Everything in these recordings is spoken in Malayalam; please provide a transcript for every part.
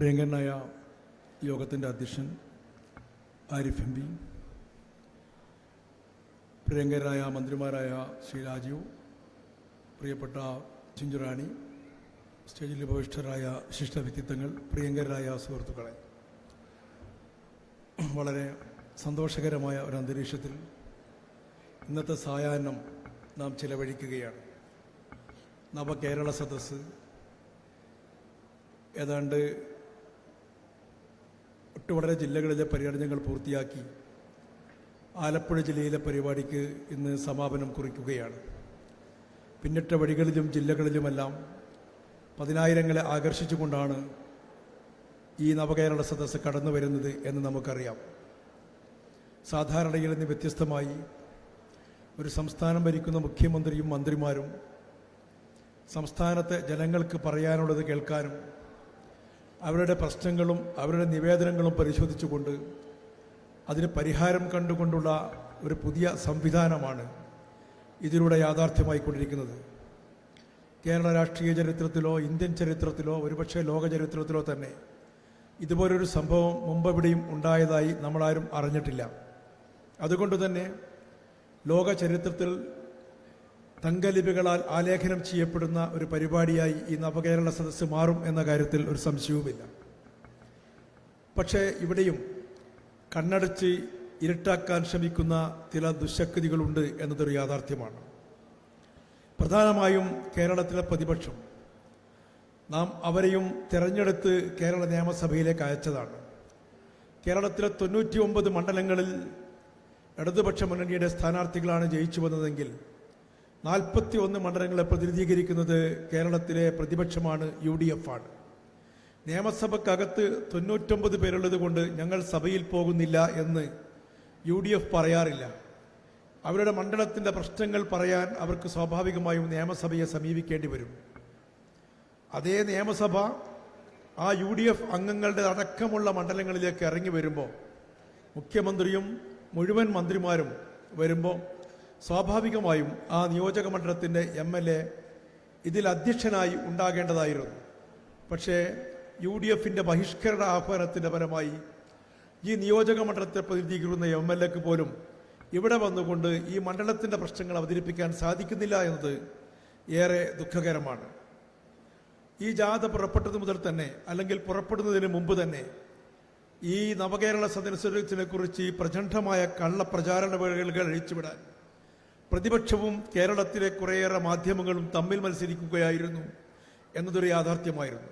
പ്രിയങ്കരനായ യോഗത്തിന്റെ അധ്യക്ഷൻ ആരിഫ് എം പി പ്രിയങ്കരായ മന്ത്രിമാരായ ശ്രീ രാജീവ് പ്രിയപ്പെട്ട ചിഞ്ചുറാണി സ്റ്റേജിൽ ഉപവിഷ്ടരായ വിശിഷ്ട വ്യക്തിത്വങ്ങൾ പ്രിയങ്കരായ സുഹൃത്തുക്കളെ വളരെ സന്തോഷകരമായ ഒരു അന്തരീക്ഷത്തിൽ ഇന്നത്തെ സായാഹ്നം നാം ചിലവഴിക്കുകയാണ്. നവകേരള സദസ്സ് ഏതാണ്ട് ഒട്ടുവളരെ ജില്ലകളിലെ പര്യടനങ്ങൾ പൂർത്തിയാക്കി ആലപ്പുഴ ജില്ലയിലെ പരിപാടിക്ക് ഇന്ന് സമാപനം കുറിക്കുകയാണ്. പിന്നിട്ട വഴികളിലും ജില്ലകളിലുമെല്ലാം പതിനായിരങ്ങളെ ആകർഷിച്ചുകൊണ്ടാണ് ഈ നവകേരള സദസ്സ് കടന്നു വരുന്നത് എന്ന് നമുക്കറിയാം. സാധാരണയിൽ നിന്ന് വ്യത്യസ്തമായി ഒരു സംസ്ഥാനം ഭരിക്കുന്ന മുഖ്യമന്ത്രിയും മന്ത്രിമാരും സംസ്ഥാനത്തെ ജനങ്ങൾക്ക് പറയാനുള്ളത് കേൾക്കാനും അവരുടെ പ്രശ്നങ്ങളും അവരുടെ നിവേദനങ്ങളും പരിശോധിച്ചുകൊണ്ട് അതിന് പരിഹാരം കണ്ടുകൊണ്ടുള്ള ഒരു പുതിയ സംവിധാനമാണ് ഇതിലൂടെ യാഥാർത്ഥ്യമായിക്കൊണ്ടിരിക്കുന്നത്. കേരള രാഷ്ട്രീയ ചരിത്രത്തിലോ ഇന്ത്യൻ ചരിത്രത്തിലോ ഒരുപക്ഷെ ലോക ചരിത്രത്തിലോ തന്നെ ഇതുപോലൊരു സംഭവം മുമ്പെവിടെയും ഉണ്ടായതായി നമ്മളാരും അറിഞ്ഞിട്ടില്ല. അതുകൊണ്ട് തന്നെ ലോക ചരിത്രത്തിൽ തങ്കലിപികളാൽ ആലേഖനം ചെയ്യപ്പെടുന്ന ഒരു പരിപാടിയായി ഈ നവകേരള സദസ്സ് മാറും എന്ന കാര്യത്തിൽ ഒരു സംശയവുമില്ല. പക്ഷേ ഇവിടെയും കണ്ണടച്ച് ഇരട്ടാക്കാൻ ശ്രമിക്കുന്ന ചില ദുശക്തികളുണ്ട് എന്നതൊരു യാഥാർത്ഥ്യമാണ്. പ്രധാനമായും കേരളത്തിലെ പ്രതിപക്ഷം നാം അവരെയും തിരഞ്ഞെടുത്ത് കേരള നിയമസഭയിലേക്ക് അയച്ചതാണ്. കേരളത്തിലെ തൊണ്ണൂറ്റി ഒമ്പത് മണ്ഡലങ്ങളിൽ ഇടതുപക്ഷ മുന്നണിയുടെ സ്ഥാനാർത്ഥികളാണ് ജയിച്ചു വന്നതെങ്കിൽ നാൽപ്പത്തി ഒന്ന് മണ്ഡലങ്ങളെ പ്രതിനിധീകരിക്കുന്നത് കേരളത്തിലെ പ്രതിപക്ഷമാണ് യു ഡി എഫ് ആണ് നിയമസഭക്കകത്ത് തൊണ്ണൂറ്റൊമ്പത് പേരുള്ളത് കൊണ്ട് ഞങ്ങൾ സഭയിൽ പോകുന്നില്ല എന്ന് യു ഡി എഫ് പറയാറില്ല. അവരുടെ മണ്ഡലത്തിന്റെ പ്രശ്നങ്ങൾ പറയാൻ അവർക്ക് സ്വാഭാവികമായും നിയമസഭയെ സമീപിക്കേണ്ടി വരും. അതേ നിയമസഭ ആ യു ഡി എഫ് അംഗങ്ങളുടെ അടക്കമുള്ള മണ്ഡലങ്ങളിലേക്ക് ഇറങ്ങി വരുമ്പോൾ മുഖ്യമന്ത്രിയും മുഴുവൻ മന്ത്രിമാരും വരുമ്പോൾ സ്വാഭാവികമായും ആ നിയോജക മണ്ഡലത്തിന്റെ എം എൽ എ ഇതിൽ അധ്യക്ഷനായി ഉണ്ടാകേണ്ടതായിരുന്നു. പക്ഷേ യു ഡി എഫിന്റെ ബഹിഷ്കരണ ആഹ്വാനത്തിന്റെ ഫലമായി ഈ നിയോജക മണ്ഡലത്തെ പ്രതിനിധീകരിക്കുന്ന എം എൽ എക്ക് പോലും ഇവിടെ വന്നുകൊണ്ട് ഈ മണ്ഡലത്തിന്റെ പ്രശ്നങ്ങൾ അവതരിപ്പിക്കാൻ സാധിക്കുന്നില്ല എന്നത് ഏറെ ദുഃഖകരമാണ്. ഈ ജാഥ പുറപ്പെട്ടത് മുതൽ തന്നെ അല്ലെങ്കിൽ പുറപ്പെടുന്നതിന് മുമ്പ് തന്നെ ഈ നവകേരള സദസ്സത്തിനെ കുറിച്ച് പ്രചണ്ഡമായ കള്ളപ്രചാരണ വേളകൾ അഴിച്ചുവിടാൻ പ്രതിപക്ഷവും കേരളത്തിലെ കുറേയേറെ മാധ്യമങ്ങളും തമ്മിൽ മത്സരിക്കുകയായിരുന്നു എന്നതൊരു യാഥാർത്ഥ്യമായിരുന്നു.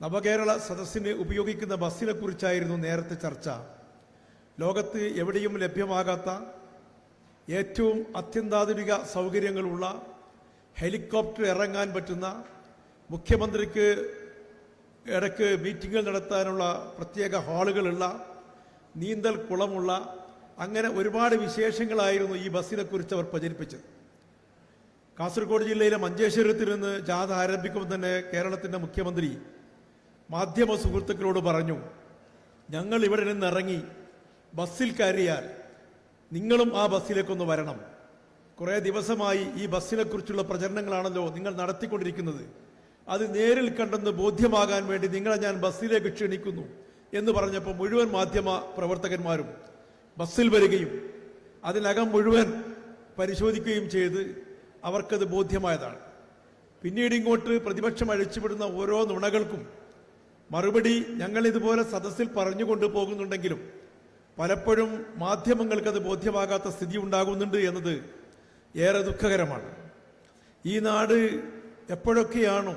നവകേരള സദസ്സിന് ഉപയോഗിക്കുന്ന ബസ്സിനെ കുറിച്ചായിരുന്നു നേരത്തെ ചർച്ച. ലോകത്ത് എവിടെയും ലഭ്യമാകാത്ത ഏറ്റവും അത്യന്താധുനിക സൗകര്യങ്ങളുള്ള ഹെലികോപ്റ്റർ ഇറങ്ങാൻ പറ്റുന്ന മുഖ്യമന്ത്രിക്ക് ഇടയ്ക്ക് മീറ്റിങ്ങുകൾ നടത്താനുള്ള പ്രത്യേക ഹാളുകളുള്ള നീന്തൽ കുളമുള്ള അങ്ങനെ ഒരുപാട് വിശേഷങ്ങളായിരുന്നു ഈ ബസ്സിനെ കുറിച്ച് അവർ പ്രചരിപ്പിച്ചത്. കാസർഗോഡ് ജില്ലയിലെ മഞ്ചേശ്വരത്തിൽ നിന്ന് ജാഥ ആരംഭിക്കുമ്പോൾ തന്നെ കേരളത്തിന്റെ മുഖ്യമന്ത്രി മാധ്യമ സുഹൃത്തുക്കളോട് പറഞ്ഞു ഞങ്ങൾ ഇവിടെ നിന്ന് ഇറങ്ങി ബസ്സിൽ കയറിയാൽ നിങ്ങളും ആ ബസ്സിലേക്കൊന്ന് വരണം. കുറേ ദിവസമായി ഈ ബസ്സിനെക്കുറിച്ചുള്ള പ്രചരണങ്ങളാണല്ലോ നിങ്ങൾ നടത്തിക്കൊണ്ടിരിക്കുന്നത്. അത് നേരിൽ കണ്ടെന്ന് ബോധ്യമാകാൻ വേണ്ടി നിങ്ങളെ ഞാൻ ബസ്സിലേക്ക് ക്ഷണിക്കുന്നു എന്ന് പറഞ്ഞപ്പോൾ മുഴുവൻ മാധ്യമ പ്രവർത്തകന്മാരും ബസ്സിൽ വരികയും അതിനകം മുഴുവൻ പരിശോധിക്കുകയും ചെയ്ത് അവർക്കത് ബോധ്യമായതാണ്. പിന്നീട് ഇങ്ങോട്ട് പ്രതിപക്ഷം അഴിച്ചുവിടുന്ന ഓരോ നുണകൾക്കും മറുപടി ഞങ്ങൾ ഇതുപോലെ സദസ്സിൽ പറഞ്ഞുകൊണ്ട് പോകുന്നുണ്ടെങ്കിലും പലപ്പോഴും മാധ്യമങ്ങൾക്കത് ബോധ്യമാകാത്ത സ്ഥിതി ഉണ്ടാകുന്നുണ്ട് എന്നത് ഏറെ ദുഃഖകരമാണ്. ഈ നാട് എപ്പോഴൊക്കെയാണോ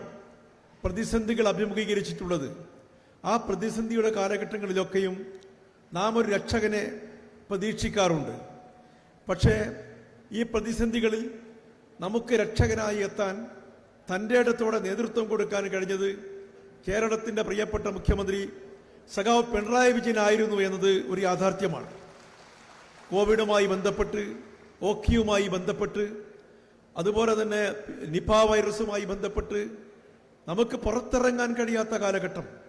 പ്രതിസന്ധികൾ അഭിമുഖീകരിച്ചിട്ടുള്ളത് ആ പ്രതിസന്ധിയുടെ കാലഘട്ടങ്ങളിലൊക്കെയും നാം ഒരു രക്ഷകനെ പ്രതീക്ഷിക്കാറുണ്ട്. പക്ഷേ ഈ പ്രതിസന്ധികളിൽ നമുക്ക് രക്ഷകനായി എത്താൻ തന്റെ ഇടത്തോടെ നേതൃത്വം കൊടുക്കാൻ കഴിഞ്ഞത് കേരളത്തിന്റെ പ്രിയപ്പെട്ട മുഖ്യമന്ത്രി സഖാവ് പിണറായി വിജയനായിരുന്നു എന്നത് ഒരു യാഥാർത്ഥ്യമാണ്. കോവിഡുമായി ബന്ധപ്പെട്ട് ഓക്കിയുമായി ബന്ധപ്പെട്ട് അതുപോലെ തന്നെ നിപ വൈറസുമായി ബന്ധപ്പെട്ട് നമുക്ക് പുറത്തിറങ്ങാൻ കഴിയാത്ത കാലഘട്ടം.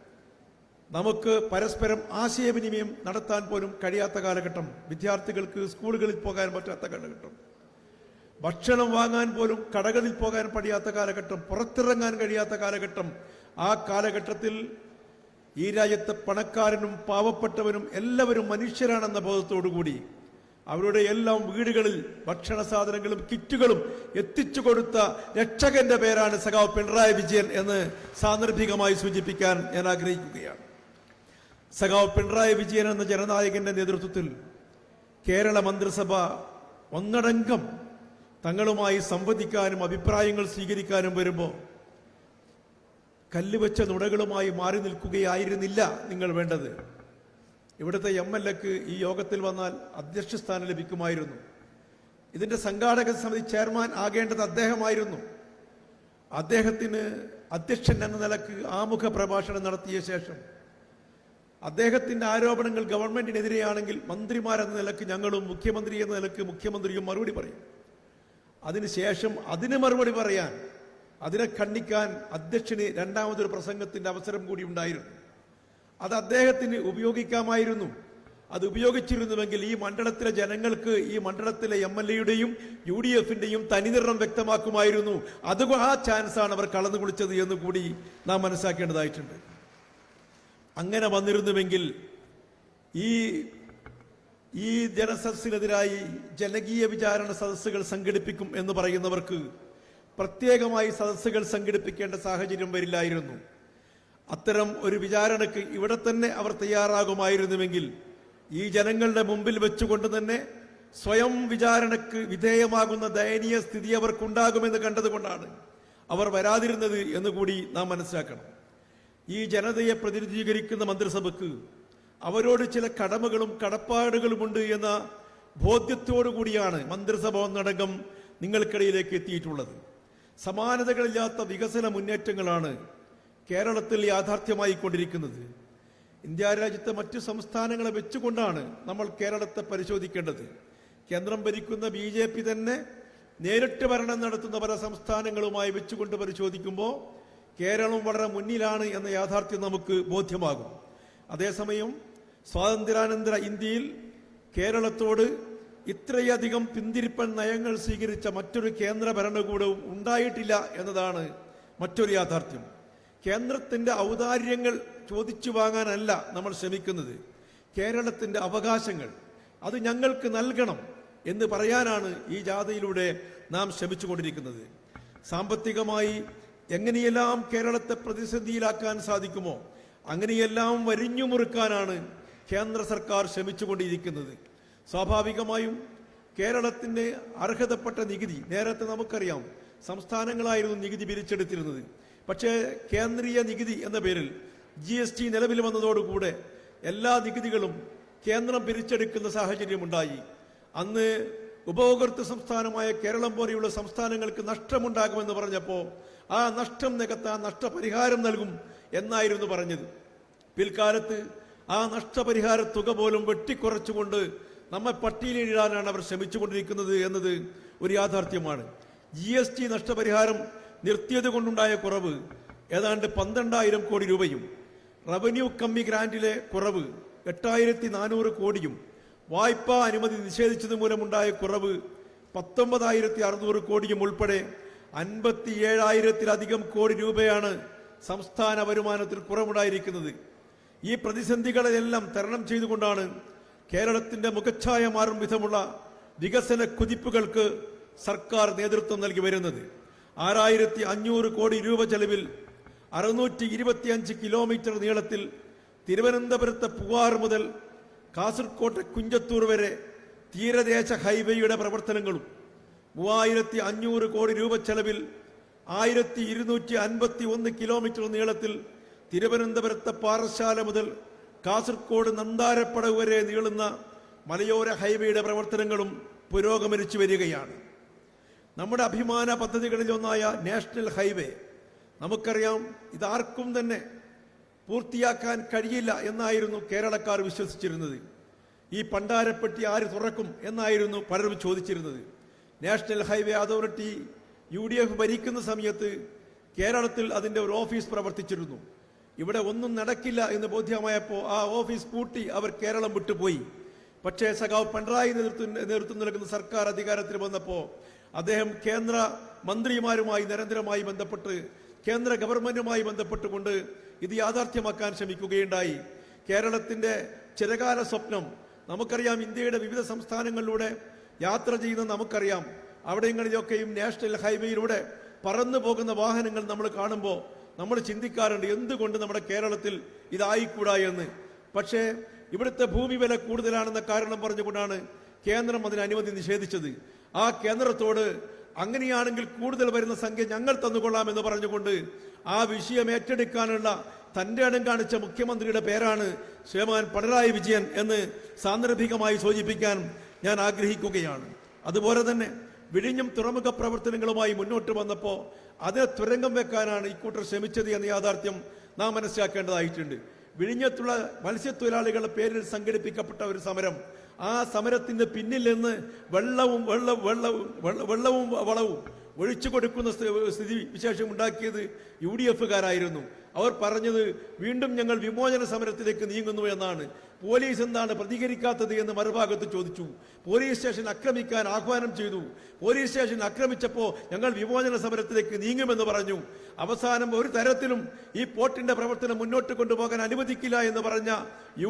നമുക്ക് പരസ്പരം ആശയവിനിമയം നടത്താൻ പോലും കഴിയാത്ത കാലഘട്ടം. വിദ്യാർത്ഥികൾക്ക് സ്കൂളുകളിൽ പോകാൻ പറ്റാത്ത കാലഘട്ടം. ഭക്ഷണം വാങ്ങാൻ പോലും കടകളിൽ പോകാൻ പഠിയാത്ത കാലഘട്ടം. പുറത്തിറങ്ങാൻ കഴിയാത്ത കാലഘട്ടം. ആ കാലഘട്ടത്തിൽ ഈ രാജ്യത്തെ പണക്കാരനും പാവപ്പെട്ടവനും എല്ലാവരും മനുഷ്യരാണെന്ന ബോധത്തോടുകൂടി അവരുടെ എല്ലാം വീടുകളിൽ ഭക്ഷണ സാധനങ്ങളും കിറ്റുകളും എത്തിച്ചു കൊടുത്ത രക്ഷകന്റെ പേരാണ് സഖാവ് പിണറായി വിജയൻ എന്ന് സാന്ദർഭികമായി സൂചിപ്പിക്കാൻ ഞാൻ ആഗ്രഹിക്കുകയാണ്. സഖാവ് പിണറായി വിജയൻ എന്ന ജനനായകന്റെ നേതൃത്വത്തിൽ കേരള മന്ത്രിസഭ ഒന്നടങ്കം തങ്ങളുമായി സംവദിക്കാനും അഭിപ്രായങ്ങൾ സ്വീകരിക്കാനും വരുമ്പോൾ കല്ലുവെച്ച നുടകളുമായി മാറി നിൽക്കുകയായിരുന്നില്ല നിങ്ങൾ വേണ്ടത്. ഇവിടുത്തെ എം എൽ എക്ക് ഈ യോഗത്തിൽ വന്നാൽ അധ്യക്ഷ സ്ഥാനം ലഭിക്കുമായിരുന്നു. ഇതിന്റെ സംഘാടക സമിതി ചെയർമാൻ ആകേണ്ടത് അദ്ദേഹമായിരുന്നു. അദ്ദേഹത്തിന് അധ്യക്ഷൻ എന്ന നിലയ്ക്ക് ആമുഖ പ്രഭാഷണം നടത്തിയ ശേഷം അദ്ദേഹത്തിന്റെ ആരോപണങ്ങൾ ഗവൺമെന്റിനെതിരെയാണെങ്കിൽ മന്ത്രിമാരെന്ന നിലയ്ക്ക് ഞങ്ങളും മുഖ്യമന്ത്രി എന്ന നിലയ്ക്ക് മുഖ്യമന്ത്രിയും മറുപടി പറയും. അതിനുശേഷം അതിന് മറുപടി പറയാൻ അതിനെ ഖണ്ഡിക്കാൻ അധ്യക്ഷന് രണ്ടാമതൊരു പ്രസംഗത്തിന്റെ അവസരം കൂടി ഉണ്ടായിരുന്നു. അത് അദ്ദേഹത്തിന് ഉപയോഗിക്കാമായിരുന്നു. അത് ഉപയോഗിച്ചിരുന്നുവെങ്കിൽ ഈ മണ്ഡലത്തിലെ ജനങ്ങൾക്ക് ഈ മണ്ഡലത്തിലെ എം എൽ എയുടെയും യു ഡി എഫിന്റെയും തനിനിറം വ്യക്തമാക്കുമായിരുന്നു. അത് ആ ചാൻസാണ് അവർ കളന്നു കുളിച്ചത് എന്ന് കൂടി നാം മനസ്സിലാക്കേണ്ടതായിട്ടുണ്ട്. അങ്ങനെ വന്നിരുന്നുവെങ്കിൽ ഈ ഈ ജനസദസ്സിനെതിരായി ജനകീയ വിചാരണ സദസ്സുകൾ സംഘടിപ്പിക്കും എന്ന് പറയുന്നവർക്ക് പ്രത്യേകമായി സദസ്സുകൾ സംഘടിപ്പിക്കേണ്ട സാഹചര്യം വരില്ലായിരുന്നു. അത്തരം ഒരു വിചാരണയ്ക്ക് ഇവിടെ തന്നെ അവർ തയ്യാറാകുമായിരുന്നുവെങ്കിൽ ഈ ജനങ്ങളുടെ മുമ്പിൽ വെച്ചുകൊണ്ട് തന്നെ സ്വയം വിചാരണയ്ക്ക് വിധേയമാകുന്ന ദയനീയ സ്ഥിതി അവർക്കുണ്ടാകുമെന്ന് കണ്ടതുകൊണ്ടാണ് അവർ വരാതിരുന്നത് എന്നുകൂടി നാം മനസ്സിലാക്കണം. ഈ ജനതയെ പ്രതിനിധീകരിക്കുന്ന മന്ത്രിസഭയ്ക്ക് അവരോട് ചില കടമകളും കടപ്പാടുകളുമുണ്ട് എന്ന ബോധ്യത്തോടു കൂടിയാണ് മന്ത്രിസഭ ഒന്നടങ്കം നിങ്ങൾക്കിടയിലേക്ക് എത്തിയിട്ടുള്ളത്. സമാനതകളില്ലാത്ത വികസന മുന്നേറ്റങ്ങളാണ് കേരളത്തിൽ യാഥാർത്ഥ്യമായി കൊണ്ടിരിക്കുന്നത് ഇന്ത്യ രാജ്യത്തെ മറ്റു സംസ്ഥാനങ്ങളെ വെച്ചുകൊണ്ടാണ് നമ്മൾ കേരളത്തെ പരിശോധിക്കേണ്ടത്. കേന്ദ്രം ഭരിക്കുന്ന ബി ജെ പി തന്നെ നേരിട്ട് ഭരണം നടത്തുന്ന പല സംസ്ഥാനങ്ങളുമായി വെച്ചുകൊണ്ട് പരിശോധിക്കുമ്പോൾ കേരളം വളരെ മുന്നിലാണ് എന്ന യാഥാർത്ഥ്യം നമുക്ക് ബോധ്യമാകും. അതേസമയം സ്വാതന്ത്ര്യാനന്തര ഇന്ത്യയിൽ കേരളത്തോട് ഇത്രയധികം പിന്തിരിപ്പൻ നയങ്ങൾ സ്വീകരിച്ച മറ്റൊരു കേന്ദ്ര ഭരണകൂടവും ഉണ്ടായിട്ടില്ല എന്നതാണ് മറ്റൊരു യാഥാർത്ഥ്യം. കേന്ദ്രത്തിന്റെ ഔദാര്യങ്ങൾ ചോദിച്ചു വാങ്ങാനല്ല നമ്മൾ ശ്രമിക്കുന്നത്. കേരളത്തിന്റെ അവകാശങ്ങൾ അത് ഞങ്ങൾക്ക് നൽകണം എന്ന് പറയാനാണ് ഈ ജാഥയിലൂടെ നാം ശ്രമിച്ചുകൊണ്ടിരിക്കുന്നത്. സാമ്പത്തികമായി എങ്ങനെയെല്ലാം കേരളത്തെ പ്രതിസന്ധിയിലാക്കാൻ സാധിക്കുമോ അങ്ങനെയെല്ലാം വരിഞ്ഞു മുറുക്കാനാണ് കേന്ദ്ര സർക്കാർ ശ്രമിച്ചുകൊണ്ടിരിക്കുന്നത്. സ്വാഭാവികമായും കേരളത്തിന്റെ അർഹതപ്പെട്ട നികുതി നേരത്തെ നമുക്കറിയാം സംസ്ഥാനങ്ങളായിരുന്നു നികുതി പിരിച്ചെടുത്തിരുന്നത്. പക്ഷേ കേന്ദ്രീയ നികുതി എന്ന പേരിൽ ജി എസ് ടി നിലവിൽ വന്നതോടുകൂടെ എല്ലാ നികുതികളും കേന്ദ്രം പിരിച്ചെടുക്കുന്ന സാഹചര്യമുണ്ടായി. അന്ന് ഉപഭോക്തൃ സംസ്ഥാനമായ കേരളം പോലെയുള്ള സംസ്ഥാനങ്ങൾക്ക് നഷ്ടമുണ്ടാകുമെന്ന് പറഞ്ഞപ്പോൾ ആ നഷ്ടം നികത്താൻ നഷ്ടപരിഹാരം നൽകും എന്നായിരുന്നു പറഞ്ഞത്. പിൽക്കാലത്ത് ആ നഷ്ടപരിഹാര തുക പോലും വെട്ടിക്കുറച്ചുകൊണ്ട് നമ്മെ പട്ടിയിലിടാനാണ് അവർ ശ്രമിച്ചുകൊണ്ടിരിക്കുന്നത് എന്നത് ഒരു യാഥാർത്ഥ്യമാണ്. ജി എസ് ടി നഷ്ടപരിഹാരം നിർത്തിയത് കൊണ്ടുണ്ടായ കുറവ് ഏതാണ്ട് പന്ത്രണ്ടായിരം കോടി രൂപയും റവന്യൂ കമ്മി ഗ്രാന്റിലെ കുറവ് എട്ടായിരത്തി നാനൂറ് കോടിയും വായ്പാ അനുമതി നിഷേധിച്ചത് മൂലമുണ്ടായ കുറവ് പത്തൊമ്പതായിരത്തി അറുന്നൂറ് കോടിയും ഉൾപ്പെടെ അൻപത്തി ഏഴായിരത്തിലധികം കോടി രൂപയാണ് സംസ്ഥാന വരുമാനത്തിൽ കുറവുണ്ടായിരിക്കുന്നത്. ഈ പ്രതിസന്ധികളെല്ലാം തരണം ചെയ്തുകൊണ്ടാണ് കേരളത്തിന്റെ മുഖച്ഛായ മാറും വിധമുള്ള വികസന കുതിപ്പുകൾക്ക് സർക്കാർ നേതൃത്വം നൽകി വരുന്നത്. ആറായിരത്തി അഞ്ഞൂറ് കോടി രൂപ ചെലവിൽ അറുന്നൂറ്റി ഇരുപത്തിയഞ്ച് കിലോമീറ്റർ നീളത്തിൽ തിരുവനന്തപുരത്തെ പൂവാർ മുതൽ കാസർകോട്ടെ കുഞ്ചത്തൂർ വരെ തീരദേശ ഹൈവേയുടെ പ്രവർത്തനങ്ങളും മൂവായിരത്തി അഞ്ഞൂറ് കോടി രൂപ ചെലവിൽ ആയിരത്തി ഇരുന്നൂറ്റി അൻപത്തി ഒന്ന് കിലോമീറ്റർ നീളത്തിൽ തിരുവനന്തപുരത്തെ പാറശാല മുതൽ കാസർഗോഡ് നന്താരപ്പടവ് വരെ നീളുന്ന മലയോര ഹൈവേയുടെ പ്രവർത്തനങ്ങളും പുരോഗമിച്ചു വരികയാണ്. നമ്മുടെ അഭിമാന പദ്ധതികളിലൊന്നായ നാഷണൽ ഹൈവേ നമുക്കറിയാം ഇതാർക്കും തന്നെ പൂർത്തിയാക്കാൻ കഴിയില്ല എന്നായിരുന്നു കേരളക്കാർ വിശ്വസിച്ചിരുന്നത്. ഈ പണ്ടാരപ്പെട്ടി ആര് തുറക്കും എന്നായിരുന്നു പലരും ചോദിച്ചിരുന്നത്. National highway authority U D F ഭരിക്കുന്ന സമയത്ത് കേരളത്തിൽ അതിന്റെ ഒരു ഓഫീസ് പ്രവർത്തിച്ചിരുന്നു. ഇവിടെ ഒന്നും നടക്കില്ല എന്ന് ബോധ്യമായപ്പോൾ ആ ഓഫീസ് പൂട്ടി അവർ കേരളം വിട്ടുപോയി. പക്ഷേ സഖാവ് പിണറായി നേതൃത്വം നൽകുന്ന സർക്കാർ അധികാരത്തിൽ വന്നപ്പോൾ അദ്ദേഹം കേന്ദ്ര മന്ത്രിമാരുമായി നിരന്തരമായി ബന്ധപ്പെട്ട് കേന്ദ്ര ഗവൺമെന്റുമായി ബന്ധപ്പെട്ടുകൊണ്ട് ഇത് യാഥാർത്ഥ്യമാക്കാൻ ശ്രമിക്കുകയുണ്ടായി. കേരളത്തിന്റെ ചിരകാല സ്വപ്നം നമുക്കറിയാം ഇന്ത്യയുടെ വിവിധ സംസ്ഥാനങ്ങളിലൂടെ യാത്ര ചെയ്യുന്ന നമുക്കറിയാം. അവിടെങ്ങളിലൊക്കെയും നാഷണൽ ഹൈവേയിലൂടെ പറന്നു പോകുന്ന വാഹനങ്ങൾ നമ്മൾ കാണുമ്പോൾ നമ്മൾ ചിന്തിക്കാറുണ്ട് എന്തുകൊണ്ട് നമ്മുടെ കേരളത്തിൽ ഇതായിക്കൂടാ എന്ന്. പക്ഷേ ഇവിടുത്തെ ഭൂമി വില കൂടുതലാണെന്ന കാരണം പറഞ്ഞുകൊണ്ടാണ് കേന്ദ്രം അതിന് അനുമതി നിഷേധിച്ചത്. ആ കേന്ദ്രത്തോട് അങ്ങനെയാണെങ്കിൽ കൂടുതൽ വരുന്ന സംഖ്യ ഞങ്ങൾ തന്നുകൊള്ളാമെന്ന് പറഞ്ഞുകൊണ്ട് ആ വിഷയം ഏറ്റെടുക്കാനുള്ള തന്റെ ഇടം കാണിച്ച മുഖ്യമന്ത്രിയുടെ പേരാണ് ശ്രീമാൻ പിണറായി വിജയൻ എന്ന് സാന്ദർഭികമായി സൂചിപ്പിക്കാൻ ഞാൻ ആഗ്രഹിക്കുകയാണ്. അതുപോലെ തന്നെ വിഴിഞ്ഞും തുറമുഖ പ്രവർത്തനങ്ങളുമായി മുന്നോട്ട് വന്നപ്പോൾ അതിനെ തുരങ്കം വെക്കാനാണ് ഇക്കൂട്ടർ ശ്രമിച്ചത് എന്ന യാഥാർത്ഥ്യം നാം മനസ്സിലാക്കേണ്ടതായിട്ടുണ്ട്. വിഴിഞ്ഞത്തുള്ള മത്സ്യത്തൊഴിലാളികളുടെ പേരിൽ സംഘടിപ്പിക്കപ്പെട്ട ഒരു സമരം ആ സമരത്തിന്റെ പിന്നിൽ നിന്ന് വെള്ളവും വെള്ളവും വെള്ളവും വെള്ളവും വളവും ഒഴിച്ചു കൊടുക്കുന്ന സ്ഥ- സ്ഥിതി വിശേഷം ഉണ്ടാക്കിയത് യു ഡി എഫുകാരായിരുന്നു. അവർ പറഞ്ഞത് വീണ്ടും ഞങ്ങൾ വിമോചന സമരത്തിലേക്ക് നീങ്ങുന്നു എന്നാണ്. പോലീസ് എന്താണ് പ്രതികരിക്കാത്തത് എന്ന് മറുഭാഗത്ത് ചോദിച്ചു. പോലീസ് സ്റ്റേഷൻ ആക്രമിക്കാൻ ആഹ്വാനം ചെയ്തു. പോലീസ് സ്റ്റേഷൻ ആക്രമിച്ചപ്പോൾ ഞങ്ങൾ വിമോചന സമരത്തിലേക്ക് നീങ്ങുമെന്ന് പറഞ്ഞു. അവസാനം ഒരു തരത്തിലും ഈ പോർട്ടിന്റെ പ്രവർത്തനം മുന്നോട്ട് കൊണ്ടുപോകാൻ അനുവദിക്കില്ല എന്ന് പറഞ്ഞ യു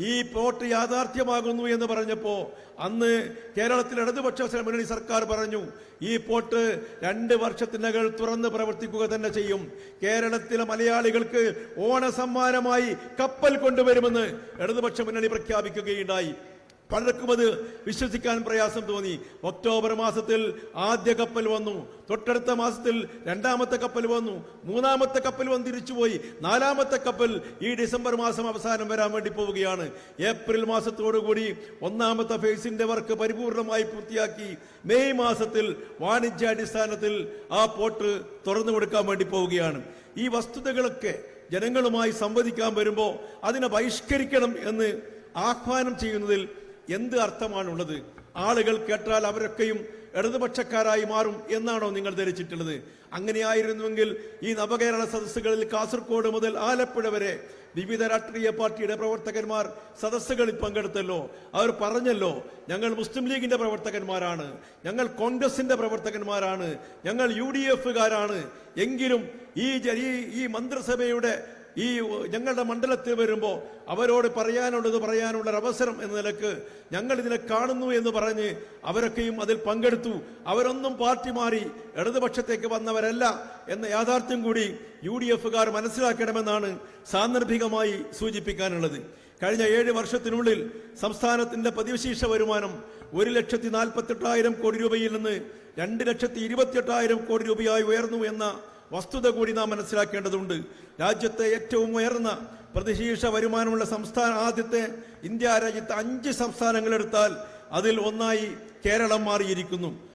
ഈ പോർട്ട് യാഥാർത്ഥ്യമാകുന്നു എന്ന് പറഞ്ഞപ്പോ അന്ന് കേരളത്തിൽ ഇടതുപക്ഷ മുന്നണി സർക്കാർ പറഞ്ഞു ഈ പോർട്ട് രണ്ട് വർഷത്തിനകം തുറന്ന് പ്രവർത്തിക്കുക തന്നെ ചെയ്യും. കേരളത്തിലെ മലയാളികൾക്ക് ഓണസമ്മാനമായി കപ്പൽ കൊണ്ടുവരുമെന്ന് ഇടതുപക്ഷ മുന്നണി പ്രഖ്യാപിക്കുകയുണ്ടായി. പലർക്കും അത് വിശ്വസിക്കാൻ പ്രയാസം തോന്നി. ഒക്ടോബർ മാസത്തിൽ ആദ്യ കപ്പൽ വന്നു. തൊട്ടടുത്ത മാസത്തിൽ രണ്ടാമത്തെ കപ്പൽ വന്നു. മൂന്നാമത്തെ കപ്പൽ വന്ന് തിരിച്ചുപോയി. നാലാമത്തെ കപ്പൽ ഈ ഡിസംബർ മാസം അവസാനം വരാൻ വേണ്ടി പോവുകയാണ്. ഏപ്രിൽ മാസത്തോടുകൂടി ഒന്നാമത്തെ ഫേസിന്റെ വർക്ക് പരിപൂർണമായി പൂർത്തിയാക്കി. മെയ് മാസത്തിൽ വാണിജ്യാടിസ്ഥാനത്തിൽ ആ പോർട്ട് തുറന്നു കൊടുക്കാൻ വേണ്ടി പോവുകയാണ്. ഈ വസ്തുതകളൊക്കെ ജനങ്ങളുമായി സംവദിക്കാൻ വരുമ്പോൾ അതിനെ ബഹിഷ്കരിക്കണം എന്ന് ആഹ്വാനം ചെയ്യുന്നതിൽ എന്ത് അർത്ഥമാണുള്ളത്? ആളുകൾ കേട്ടാൽ അവരൊക്കെയും ഇടതുപക്ഷക്കാരായി മാറും എന്നാണോ നിങ്ങൾ ധരിച്ചിട്ടുള്ളത്? അങ്ങനെയായിരുന്നുവെങ്കിൽ ഈ നവകേരള സദസ്സുകളിൽ കാസർഗോഡ് മുതൽ ആലപ്പുഴ വരെ വിവിധ രാഷ്ട്രീയ പാർട്ടിയുടെ പ്രവർത്തകന്മാർ സദസ്സുകളിൽ പങ്കെടുത്തല്ലോ. അവർ പറഞ്ഞല്ലോ ഞങ്ങൾ മുസ്ലിം ലീഗിന്റെ പ്രവർത്തകന്മാരാണ് ഞങ്ങൾ കോൺഗ്രസിന്റെ പ്രവർത്തകന്മാരാണ് ഞങ്ങൾ യു ഡി എഫുകാരാണ്. എങ്കിലും ഈ ഈ- മന്ത്രിസഭയുടെ ഈ ഞങ്ങളുടെ മണ്ഡലത്തിൽ വരുമ്പോൾ അവരോട് പറയാനുള്ളത് പറയാനുള്ള ഒരു അവസരം എന്ന നിലയ്ക്ക് ഞങ്ങൾ ഇതിനെ കാണുന്നു എന്ന് പറഞ്ഞ് അവരൊക്കെയും അതിൽ പങ്കെടുത്തു. അവരൊന്നും പാർട്ടി മാറി ഇടതുപക്ഷത്തേക്ക് വന്നവരല്ല എന്ന യാഥാർത്ഥ്യം കൂടി യു ഡി എഫുകാർ മനസ്സിലാക്കണമെന്നാണ് സാന്ദർഭികമായി സൂചിപ്പിക്കാനുള്ളത്. കഴിഞ്ഞ ഏഴ് വർഷത്തിനുള്ളിൽ സംസ്ഥാനത്തിന്റെ പ്രതിവിശേഷ വരുമാനം ഒരു ലക്ഷത്തി നാൽപ്പത്തെട്ടായിരം കോടി രൂപയിൽ നിന്ന് രണ്ട് ലക്ഷത്തി ഇരുപത്തിയെട്ടായിരം കോടി രൂപയായി ഉയർന്നു എന്ന വസ്തുത കൂടി നാം മനസ്സിലാക്കേണ്ടതുണ്ട്. രാജ്യത്തെ ഏറ്റവും ഉയർന്ന പ്രതിശീർഷ വരുമാനമുള്ള സംസ്ഥാന ആദ്യത്തെ ഇന്ത്യ രാജ്യത്തെ അഞ്ച് സംസ്ഥാനങ്ങളെടുത്താൽ അതിൽ ഒന്നായി കേരളം മാറിയിരിക്കുന്നു.